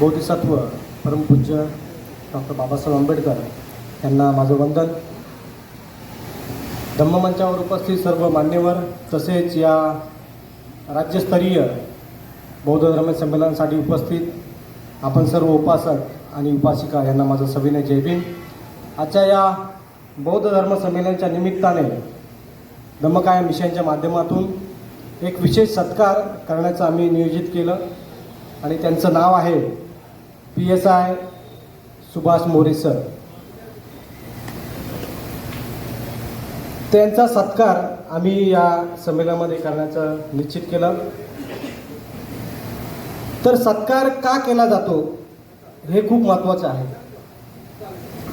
बोधिसत्व परमपूज्य डॉक्टर बाबासाहेब आंबेडकर यांना माझं वंदन. धम्ममंचावर उपस्थित सर्व मान्यवर तसेच या राज्यस्तरीय बौद्ध धर्म संमेलनासाठी उपस्थित आपण सर्व उपासक आणि उपासिका यांना माझं सविनय जय भीम. आजच्या या बौद्ध धर्म संमेलनाच्या निमित्ताने धम्मकाय मिशनच्या माध्यमातून एक विशेष सत्कार करण्याचं आम्ही नियोजित केलं. आणि त्यांचं नाव आहे P S I Subhash More sir. त्यांचा सत्कार आम्ही या संमेलनामध्ये करण्याचं निश्चित केलं. तर सत्कार का केला जातो हे खूप महत्त्वाचं आहे.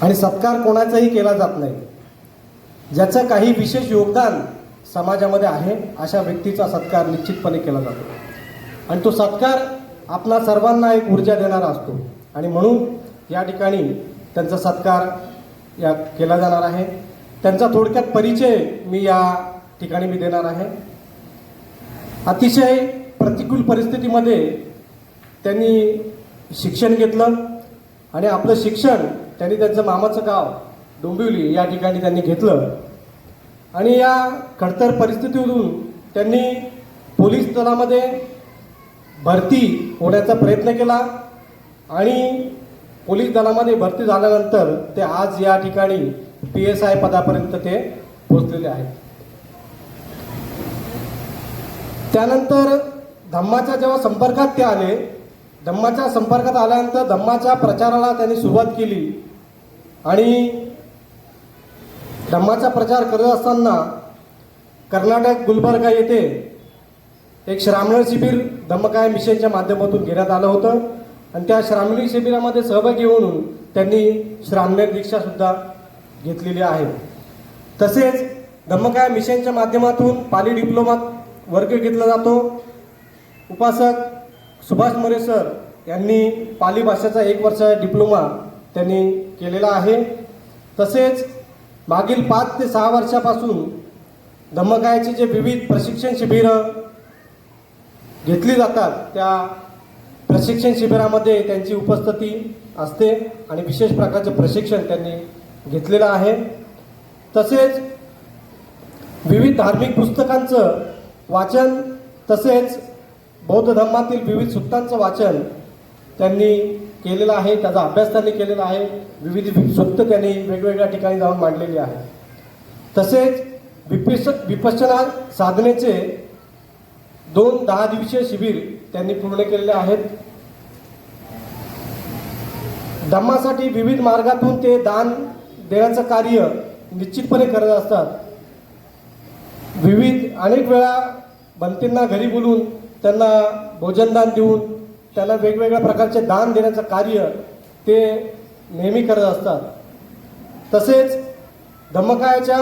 आणि सत्कार कोणाचाही केला जात नाही. ज्याचं काही विशेष योगदान समाजामध्ये आहे अशा व्यक्तीचा सत्कार निश्चितपणे केला जातो. आणि तो सत्कार आपणा सर्वांना एक ऊर्जा देणारा असतो. आणि म्हणून या ठिकाणी त्यांचा सत्कार या केला जाणार आहे. त्यांचा थोडक्यात परिचय मी या ठिकाणी मी देणार आहे. अतिशय प्रतिकूल परिस्थितीमध्ये त्यांनी शिक्षण घेतलं आणि आपलं शिक्षण त्यांनी त्यांचं मामाचं गाव डोंबिवली या ठिकाणी त्यांनी घेतलं. आणि या खडतर परिस्थितीतून त्यांनी पोलीस दलामध्ये भरती होण्याचा प्रयत्न केला. आणि पोलीस दलामध्ये भरती झाल्यानंतर ते आज या ठिकाणी पी एस आय पदापर्यंत ते पोहोचलेले आहेत. त्यानंतर धम्माच्या जेव्हा संपर्कात ते आले धम्माच्या संपर्कात आल्यानंतर धम्माच्या प्रचाराला त्यांनी सुरुवात केली. आणि धम्माचा प्रचार करत असताना कर्नाटक गुलबर्गा येथे एक श्रामण शिबिर धम्मकाय मिशनच्या माध्यमातून घेण्यात आलं होतं. आणि त्या श्रामणी शिबिरामध्ये सहभागी होऊन त्यांनी श्राम्य दीक्षा सुद्धा घेतलेली आहे. तसेच धम्मकाय मिशनच्या माध्यमातून पाली डिप्लोमा वर्ग घेतला जातो. उपासक सुभाष मोरे सर यांनी पाली भाषेचा एक वर्ष डिप्लोमा त्यांनी केलेला आहे. तसेच मागील पाच ते सहा वर्षापासून धम्मकायाचे जे विविध प्रशिक्षण शिबिरं घेतली जातात त्या प्रशिक्षण शिबिरामध्ये त्यांची उपस्थिती असते आणि विशेष प्रकारचे प्रशिक्षण त्यांनी घेतलेलं आहे. तसेच विविध धार्मिक पुस्तकांचं वाचन तसेच बौद्ध धर्मातील विविध सुत्तांचं वाचन त्यांनी केलेलं आहे. त्याचा अभ्यास त्यांनी केलेला आहे. विविध सूक्त त्यांनी वेगवेगळ्या ठिकाणी जाऊन मांडलेली आहे. तसेच विपिस विपश्चना साधनेचे दोन दहा दिवसीय शिबिर त्यांनी पूर्ण केलेले आहेत. धम्मासाठी विविध मार्गातून ते दान देण्याचं कार्य निश्चितपणे करत असतात. विविध अनेक वेळा बनतेंना घरी बोलून त्यांना भोजनदान देऊन त्यांना वेगवेगळ्या प्रकारचे दान देण्याचं कार्य ते नेहमी करत असतात. तसेच धम्मकायाच्या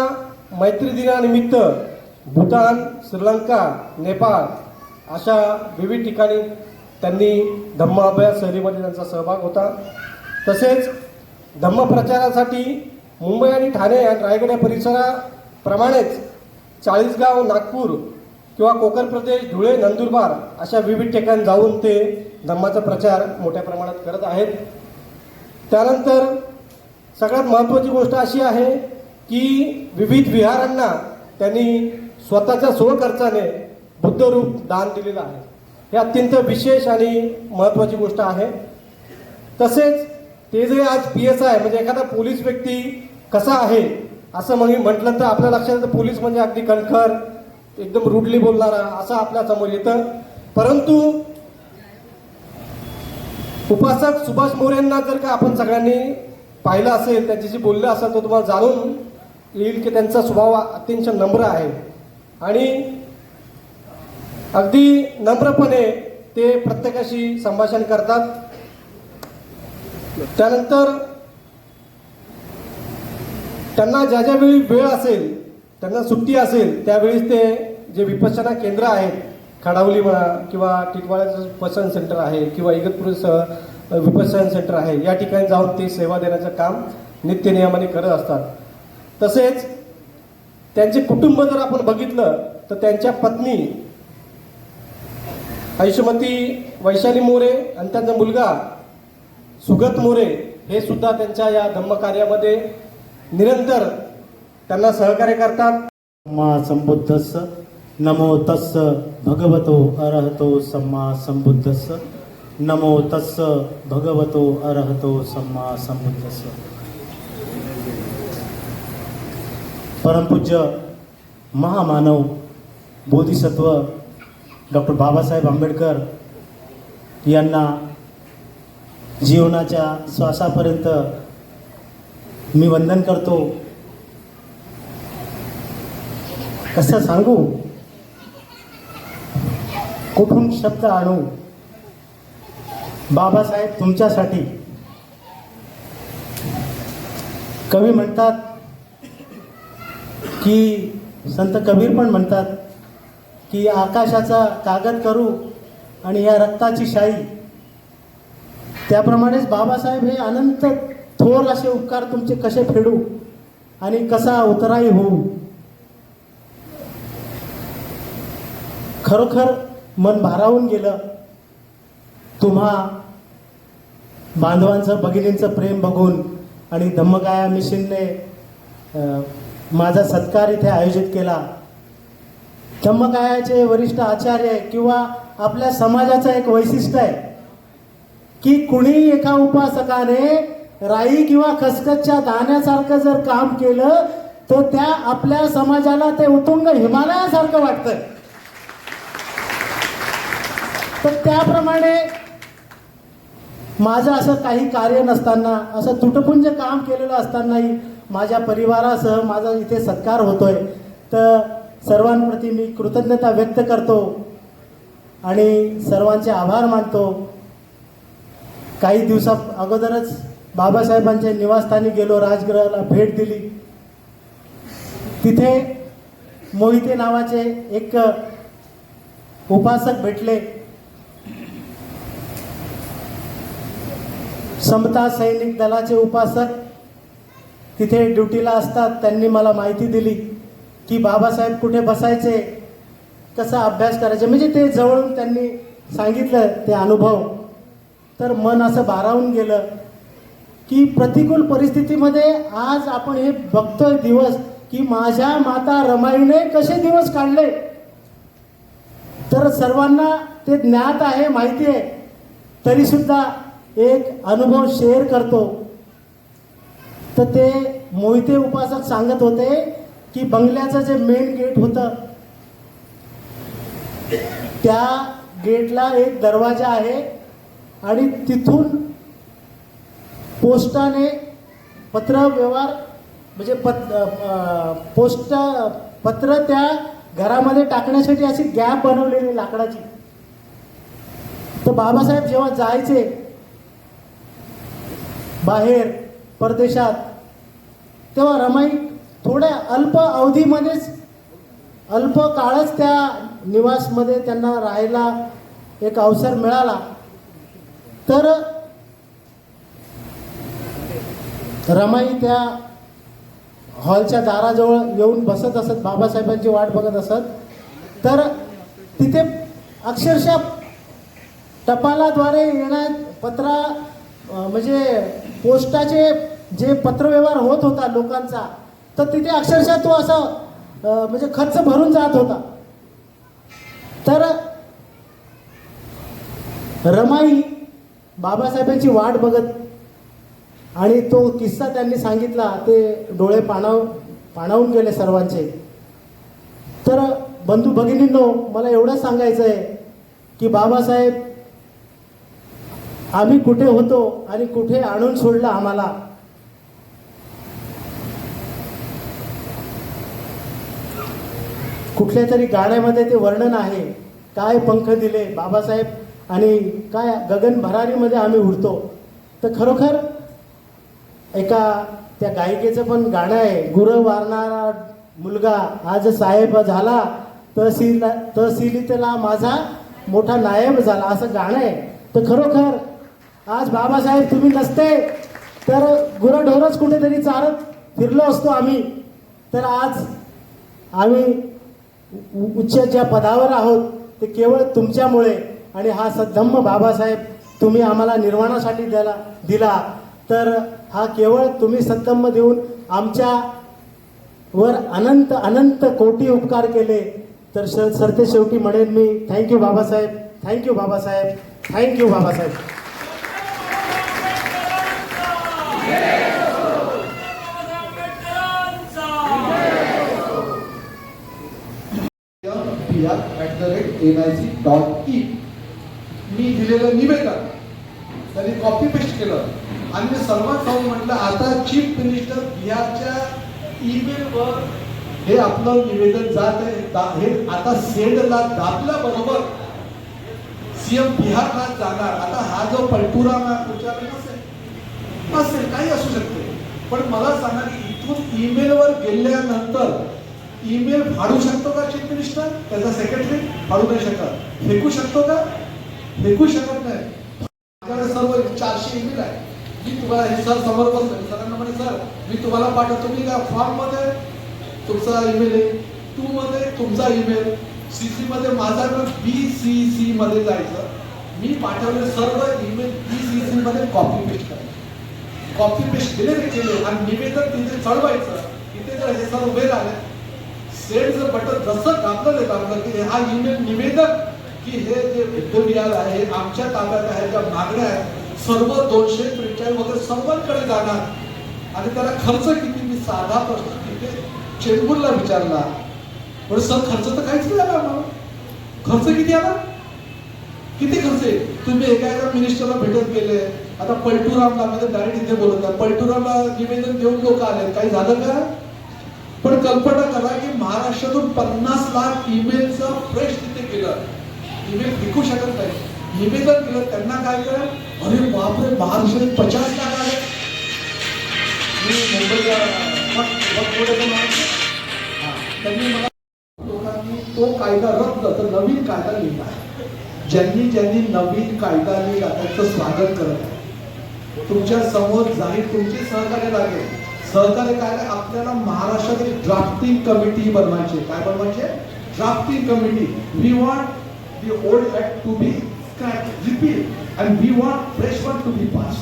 मैत्री दिनानिमित्त भूतान श्रीलंका नेपाळ अशा विविध ठिकाणी त्यांनी धम्म अभ्यास सहलीमध्ये त्यांचा सहभाग होता. तसेच धम्मप्रचारासाठी मुंबई आणि ठाणे आणि रायगड या परिसराप्रमाणेच चाळीसगाव नागपूर किंवा कोकण प्रदेश धुळे नंदुरबार अशा विविध ठिकाणी जाऊन ते धम्माचा प्रचार मोठ्या प्रमाणात करत आहेत. त्यानंतर सगळ्यात महत्त्वाची गोष्ट अशी आहे की विविध विहारांना त्यांनी स्वतःच्या स्वखर्चाने बुद्धरूप दान दिलेलं आहे. हे अत्यंत विशेष आणि महत्त्वाची गोष्ट आहे. तसेच ते जे आज पी एस आय म्हणजे एखादा पोलीस व्यक्ती कसा आहे असं मग म्हटलं तर आपल्या लक्षात येतं पोलीस म्हणजे अगदी कणखर एकदम रुडली बोलणारा असं आपल्यासमोर येतं. परंतु उपासक सुभाष मोरेंना जर का आपण सगळ्यांनी पाहिलं असेल त्यांच्याशी बोललं असेल तर तुम्हाला जाणून येईल की त्यांचा स्वभाव अत्यंत नम्र आहे. आणि अगदी नम्रपणे ते प्रत्येकाशी संभाषण करतात. त्यानंतर त्यांना ज्या ज्या वेळी वेळ असेल त्यांना सुट्टी असेल त्यावेळीच ते जे विपश्चना केंद्र आहेत खडावली म्हणा किंवा टिटवाळ्याचं विपसन सेंटर आहे किंवा इगतपुर विपश्यन सेंटर आहे या ठिकाणी जाऊन ते सेवा देण्याचं काम नित्य नियमाने करत असतात. तसेच त्यांचे कुटुंब जर आपण बघितलं तर त्यांच्या पत्नी आयुष्यमती वैशाली मोरे आणि त्यांचा मुलगा सुगत मोरे हे सुद्धा त्यांच्या या धम्मकार्यामध्ये निरंतर त्यांना सहकार्य करतात. सम्मा संबुद्धस नमो तस्स भगवतो अरहतो सम्मा संबुद्धस नमो तस्स भगवतो अरहतो सम्मा संबुद्धस परमपूज्य महामानव बोधिसत्व डॉक्टर बाबासाहेब आंबेडकर यांना जीवनाच्या श्वासापर्यंत मी वंदन करतो. कसं सांगू? कुठून शब्द आणू? बाबासाहेब तुमच्यासाठी. कवी म्हणतात की संत कबीर पण म्हणतात की आकाशाचा कागद करू आणि या रक्ताची शाई त्याप्रमाणेच बाबासाहेब हे अनंत थोर असे उपकार तुमचे कसे फेडू आणि कसा उतराई होऊ? खरोखर मन भारावून गेलं. तुम्हा बांधवांचं भगिनींचं प्रेम बघून आणि धम्मकाया मिशनने माझा सत्कार इथे आयोजित केला. धम्मकायाचे वरिष्ठ आचार्य किंवा आपल्या समाजाचं एक वैशिष्ट्य आहे. की कुणी एका उपासकाने राई किंवा खसखसच्या दाण्यासारखं जर काम केलं तर त्या आपल्या समाजाला ते उतुंग हिमालयासारखं वाटतं तर त्याप्रमाणे माझं असं काही कार्य नसताना असं तुटपुंज काम केलेलं असतानाही माझ्या परिवारासह माझा इथे सत्कार होतोय. तर सर्वांप्रती मी कृतज्ञता व्यक्त करतो आणि सर्वांचे आभार मानतो. काही दिवसा अगोदरच बाबासाहेबांच्या निवासस्थानी गेलो राजगृहाला भेट दिली. तिथे मोहिते नावाचे एक उपासक भेटले. समता सैनिक दलाचे उपासक तिथे ड्युटीला असतात त्यांनी मला माहिती दिली की बाबासाहेब कुठे बसायचे कसा अभ्यास करायचे म्हणजे ते जवळून त्यांनी सांगितलं ते अनुभव. तर मन असं भारावून गेलं की प्रतिकूल परिस्थितीमध्ये आज आपण हे बघतोय दिवस की माझ्या माता रमाईने कसे दिवस काढले? तर सर्वांना ते ज्ञात आहे माहिती आहे. तरी सुद्धा एक अनुभव शेअर करतो. तर ते मोहिते उपासक सांगत होते की बंगल्याचं जे मेन गेट होतं त्या गेटला एक दरवाजा आहे. आणि तिथून पोस्टाने पत्र व्यवहार म्हणजे पत पोस्ट पत्र त्या घरामध्ये टाकण्यासाठी अशी गॅप बनवलेली लाकडाची. तर बाबासाहेब जेव्हा जायचे बाहेर परदेशात तेव्हा रमाई थोड्या अल्प अवधीमध्येच अल्प काळच त्या निवासमध्ये त्यांना राहायला एक अवसर मिळाला. तर रमाई त्या हॉलच्या दाराजवळ येऊन बसत असत बाबासाहेबांची वाट बघत असत. तर तिथे अक्षरशः टपालाद्वारे येण्या पत्रा म्हणजे पोस्टाचे जे पत्रव्यवहार होत होता लोकांचा तर तिथे अक्षरशः तो असा म्हणजे खर्च भरून जात होता. तर रमाई बाबासाहेबांची वाट बघत आणि तो किस्सा त्यांनी सांगितला ते डोळे पाणाव पाणावून गेले सर्वांचे. तर बंधू भगिनींनो मला एवढं सांगायचं आहे की बाबासाहेब आम्ही कुठे होतो आणि कुठे आणून सोडलं आम्हाला? कुठल्या तरी गाण्यामध्ये ते वर्णन आहे. काय पंख दिले बाबासाहेब? आणि काय गगन भरारीमध्ये आम्ही उडतो. तर खरोखर एका त्या गायिकेचं पण गाणं आहे गुर वारणारा मुलगा आज साहेब झाला तहसील तहसीलीतला माझा मोठा नायब झाला असं गाणं आहे. तर खरोखर आज बाबासाहेब तुम्ही नसते तर गुरंढोरच कुठेतरी चालत फिरलो असतो आम्ही. तर आज आम्ही उ- उच्च ज्या पदावर आहोत ते केवळ तुमच्यामुळे आणि हा सद्धम्म बाबासाहेब तुम्ही आम्हाला निर्वाणासाठी द्याला दिला. तर हा केवळ तुम्ही सत्तम देऊन आमच्या वर अनंत अनंत कोटी उपकार केले. तर सर सरते शेवटी म्हणेन मी thank you Babasaheb thank you Babasaheb thank you Babasaheb. N I C dot in मी दिलेलं निवेदन. त्यांनी कॉपी पेस्ट केलं. आणि मी सर्वात जाऊन म्हटलं आता चीफ मिनिस्टर बिहारच्या ईमेलवर हे आपलं निवेदन जात आहे. हे आता सेंडला दाबल्याबरोबर सीएम बिहारला जाणार. आता हा जो पलटुरा तुमच्याकडे नसेल असेल काही असू शकते. पण मला सांगा की इथून ईमेलवर गेल्यानंतर ईमेल फाडू शकतो का चीफ मिनिस्टर त्याचा सेक्रेटरी फाडू नाही शकत. फेकू शकतो का? फेकू शकत नाही. आपल्याकडे सर्व चारशे ईमेल आहे मी तुम्हाला हे सर समोर बसलो सरांना म्हणे सर मी तुम्हाला पाठवतो. मी का फॉर्ममध्ये तुमचा ईमेल आहे. टू मध्ये तुमचा ईमेल सी सी मध्ये माझा बी सी सी मध्ये जायचं. मी पाठवले सर्व ईमेल बी सी सी मध्ये कॉपी पेस्ट करायचं कॉपी पेस्ट केले केले? आणि निवेदन तिथे चढवायचं. तिथे जर हे सर उभे राहिले सेंडचं बटन जसं दाबलं ते दाबलं की हा ईमेल निवेदन की हे जे विक्टोरिया आहे हे आमच्या ताब्यात आहे त्या मागण्या आहेत सर्व दोनशे त्रेचाळीस वगैरे सर्वांकडे जाणार. आणि त्याला खर्च किती? मी साधा प्रश्न तिथे चेंबूरला विचारला. पण सर खर्च तर काहीच नाही आला आम्हाला. खर्च किती आला? किती खर्च आहे? तुम्ही एका एका मिनिस्टरला भेटत गेले. आता पलटुरामला म्हणजे डायरेक्ट इथे बोलत आहे पलटुरामला निवेदन देऊन लोक आले. काही झालं का? पण कल्पना करा की महाराष्ट्रातून पन्नास लाख ईमेलचा फ्रेश ईमेल विकू शकत नाही. निवेदन केलं त्यांना काय करा अरे बापरे महाराष्ट्रात पचास लाख आले. मी मुंबईला त्यांनी मला लोकांनी तो कायदा रद्द तर नवीन कायदा लिहिला ज्यांनी ज्यांनी नवीन कायदा लिहिला त्यांचं स्वागत करत आहे. तुमच्यासमोर जाहीर तुमचे सहकार्य लागेल. सहकार्य काय? आपल्याला महाराष्ट्रात एक ड्राफ्टिंग कमिटी बनवायची काय बनवायची drafting committee we want the old act to be scratched, repealed, and we want fresh one to be pass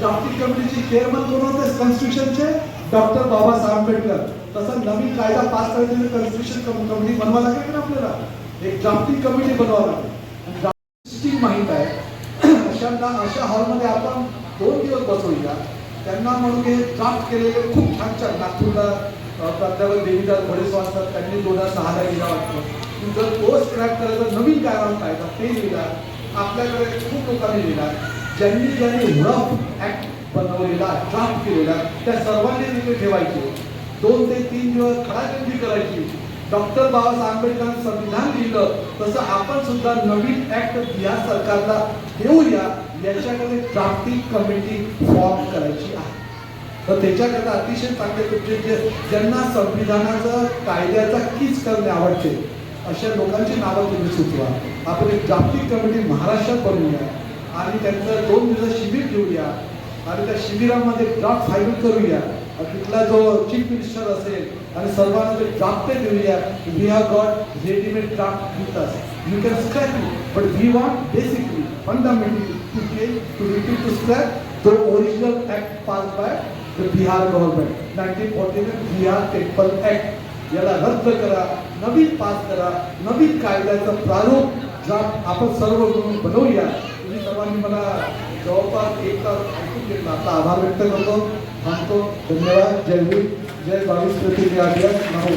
जागतिक कमिटीचे चेअरमन कोण होते कॉन्स्टिट्यूशनचे डॉक्टर बाबासाहेब आंबेडकर. तसं नवीन कायदा पास करायचा कॉन्स्टिट्यूशन कमिटी बनवा लागेल ना आपल्याला? एक जागतिक कमिटी बनवावं लागेल. सिस्टीम माहीत आहे. अशांना अशा हॉलमध्ये आपण दोन दिवस बसवूया. त्यांना म्हणून हे ड्राफ्ट केलेले खूप छान छान. नागपूरला प्राध्यापक देवीदास भडेस वाचतात त्यांनी दोन हजार सहाला लिहिला वाटतं. जर कोर्स क्रॅक करायचा नवीन काय कायदा ते लिहिला आपल्याकडे खूप लोकांनी लिहिला. ज्यांनी ज्यांनी रफ ऍक्ट बनवलेला ड्राफ्ट केलेला त्या सर्वांनी तिथे ठेवायचे. दोन ते तीन दिवस खडाजंदी करायची. डॉक्टर बाबासाहेब आंबेडकर संविधान लिहिलं तसं आपण सुद्धा नवीन ऍक्ट या सरकारला देऊया याच्याकडे ड्राफ्टिंग कमिटी फॉर्म करायची आहे. तर त्याच्याकरता अतिशय चांगले तुमचे जे ज्यांना संविधानाचं कायद्याचा कीच करणे आवडते अशा लोकांची नावं तुम्ही सुचवा. आपण एक जागतिक कमिटी महाराष्ट्रात बनवूया आणि त्यांचं दोन दिवस शिबिर घेऊया आणि त्या शिबिरामध्ये ड्राफ्ट फायनल करूया. तिथला जो चीफ मिनिस्टर असेल आणि सर्वांना ते ड्राफ्ट देऊया we have got readymade draft with us you can scrap it but we want basically fundamentally to change to repeat to scrap the original act pass by the Bihar government nineteen forty Bihar temple act याला रद्द करा. नवीन pass करा नवीन कायद्याचा प्रारूप ज्या आपण सर्व करून बनवूया तुम्ही सर्वांनी मला जवळपास एक तास ऐकून घेतला. आता आभार व्यक्त करतो थांबतो. धन्यवाद. जय हिंद. जय बावीस प्रतिनिधी नमो.